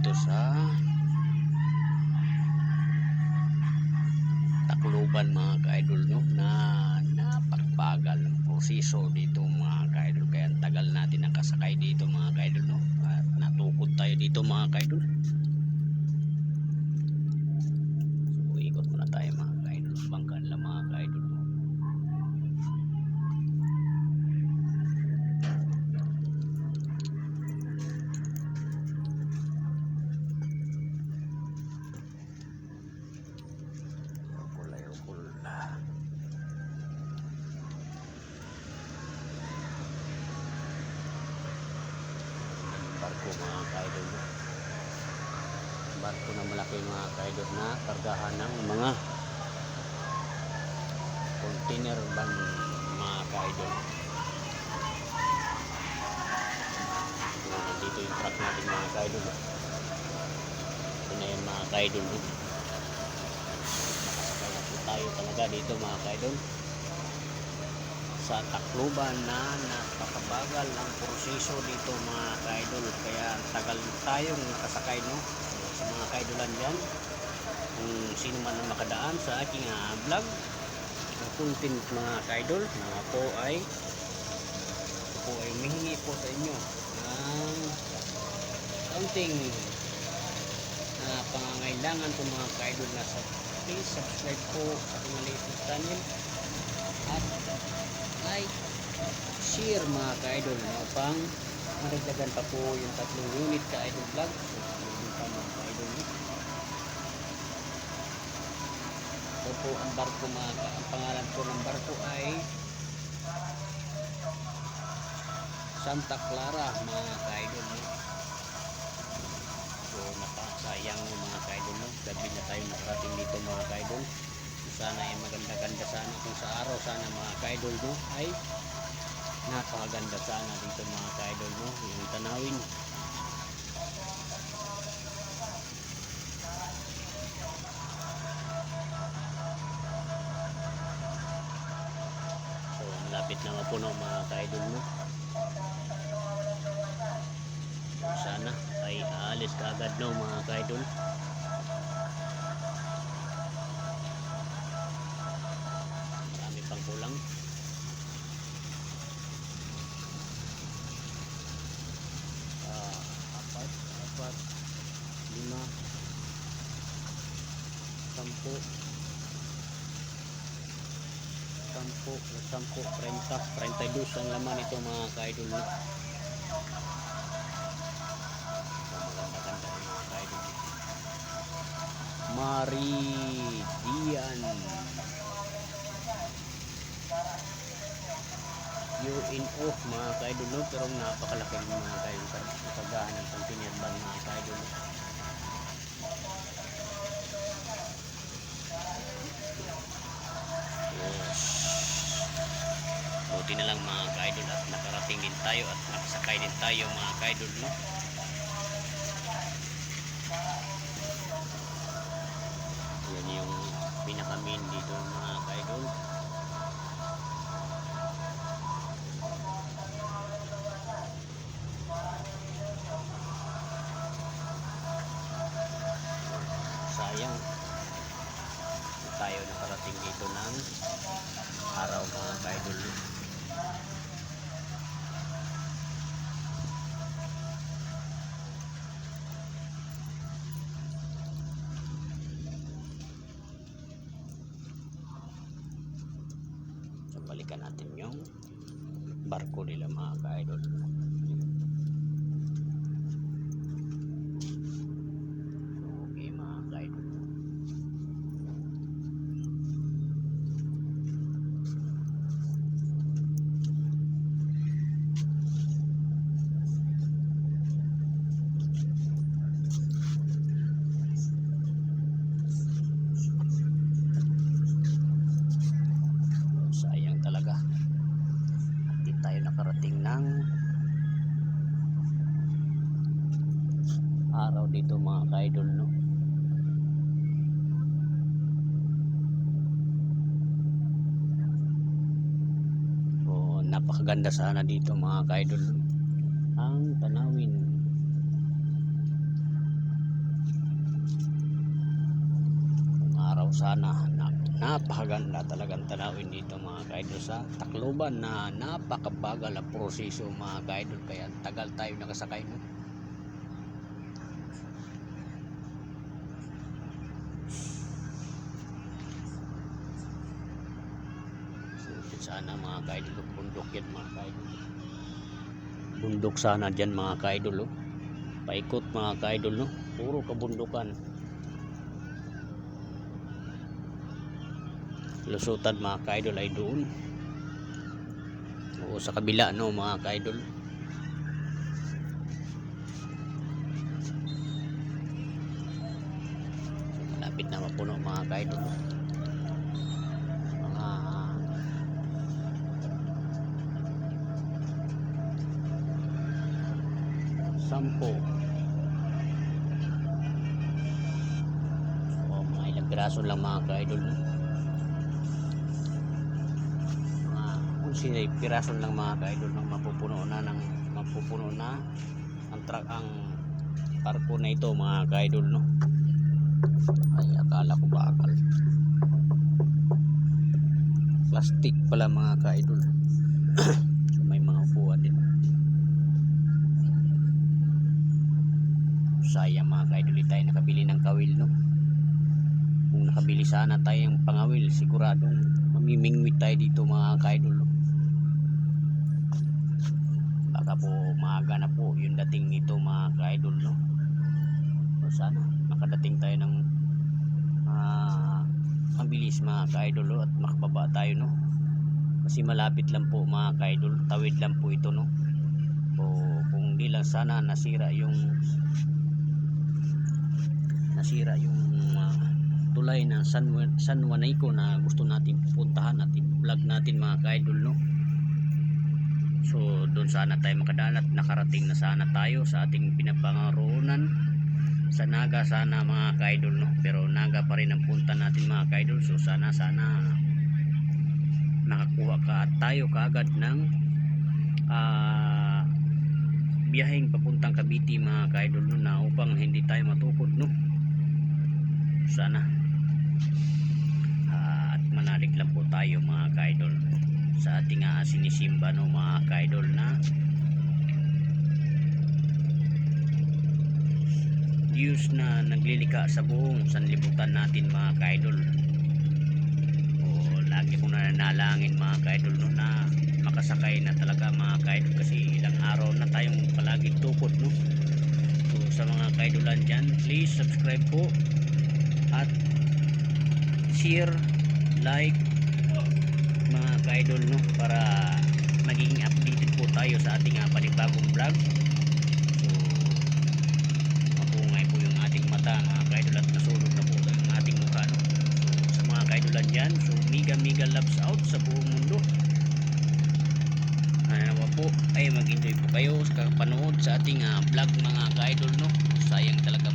dito sa Tacloban mga ka-idol no? Na napakbagal ng proseso dito mga ka-idol. Kaya ang tagal natin nakasakay dito mga ka-idol no? At natukod tayo dito mga ka-idol so ikot muna tayo mga ka-idol bangkan lang mga ka-idol no? kulay kulay barko mga kaidol barko na malaki mga kaidol na kargahan ng mga container van mga kaidol? Dito yung truck natin mga kaidol. Ito na yun mga kaidol no? Kaya po tayo talaga dito mga kaidol sa Tacloban na napakabagal ang proseso dito mga kaidol. Kaya tagal tayong kasakay no? Sa mga kaidolan dyan kung sino man ang makadaan sa aking uh, vlog content mga kaidol na ako ay po ay humihingi po sa inyo ng kaunting na pangangailangan ko mga kaidol na sa please subscribe po sa aking maliit channel at like share mga ka-idol na upang maragdagan pa po yung tatlong unit ka-idol vlog so yun pa mga ka-idol no? ito po ang barko mga ka- ang pangalan po ng barko ay Santa Clara mga ka-idol no? so napakasayang no, mga ka-idol no? gabi na tayo nakarating dito mga ka-idol sana ay maganda-ganda sana kung sa araw sana mga ka-idol no ay napakaganda sana dito mga ka-idol no? Yung tanawin. So malapit na mapuno mga ka-idol no? Sana ay aalis ka no mga ka-idol sampu sampu sampu prenta prenta dus ang laman ito mga ka-idol ka-idol Maridian. UNO mga ka-idol no? pero napakalaki ng mga ka-idol paggahan ng container van mga ka-idol Buti na lang mga ka-idol at nakarating din tayo at nakasakay din tayo mga ka-idol no? Yan yung pinaka-main dito mga ka-idol. Sayang. Balikan natin yung barko nila mga ka-idol. idol no? So, napakaganda sana dito mga ka-idol. Ang tanawin. Kung araw sana napakaganda talagang tanawin dito mga kaidol sa Tacloban na napakabagal ang proseso mga kaidol. Kaya tagal tayo nakasakay no? Sana mga kaidol bundok yan mga kaidol. Bundok sana dyan mga kaidol oh. paikot mga kaidol no? Puro kabundukan. Lusutan mga kaidol ay doon. O sa kabila no mga kaidol. Malapit na mapuno mga kaidol sampo. O mga ilang piraso lang mga kaidol mga kung sila piraso lang mga kaidol ng mapupuno na ng mapupuno na ang truck ang parko na ito mga kaidol no? Ay akala ko bakal plastic pala mga kaidol so may mga upuan din sayang mga kaidol tayo nakabili ng kawil no? Kung nakabili sana tayo ng pangawil siguradong mamimingwit tayo dito mga kaidol no? baka po maaga na po yung dating nito mga kaidol no? So sana makadating tayo ng ah, mabilis mga kaidol no? at makababa tayo no? Kasi malapit lang po mga kaidol. Tawid lang po ito no? O kung di lang sana nasira yung nasira yung ah, tulay ng San, San Juanico na gusto natin puntahan at i-vlog natin mga kaidol no? So doon sana tayo makadaan at nakarating na sana tayo sa ating pinapangaroon sa Naga sana mga kaidol no? Pero Naga pa rin ang punta natin mga kaidol. So sana sana nakakuha ka at tayo kaagad ng ah biyaheng papuntang Cavite mga kaidol no? Na upang hindi tayo matukod no sana. Ah, at manalig lang po tayo mga kaidol sa ating uh, sinisimba no mga kaidol na Diyos na naglilika sa buong sanlibutan natin mga kaidol. O lagi kong nananalangin mga kaidol no na makasakay na talaga mga kaidol kasi ilang araw na tayong palaging tukod no. So sa mga kaidolan dyan please subscribe po at share, like mga ka-idol no? Para maging updated po tayo sa ating uh, panibagong vlog. So mapungay po yung ating mata mga ka-idol at nasunog na po yung ating mukha no? so sa mga ka-idolan dyan so miga miga loves out sa buong mundo. Nawa po. Ay mag-enjoy po kayo sa panood sa ating uh, vlog mga ka-idol no? Sayang talaga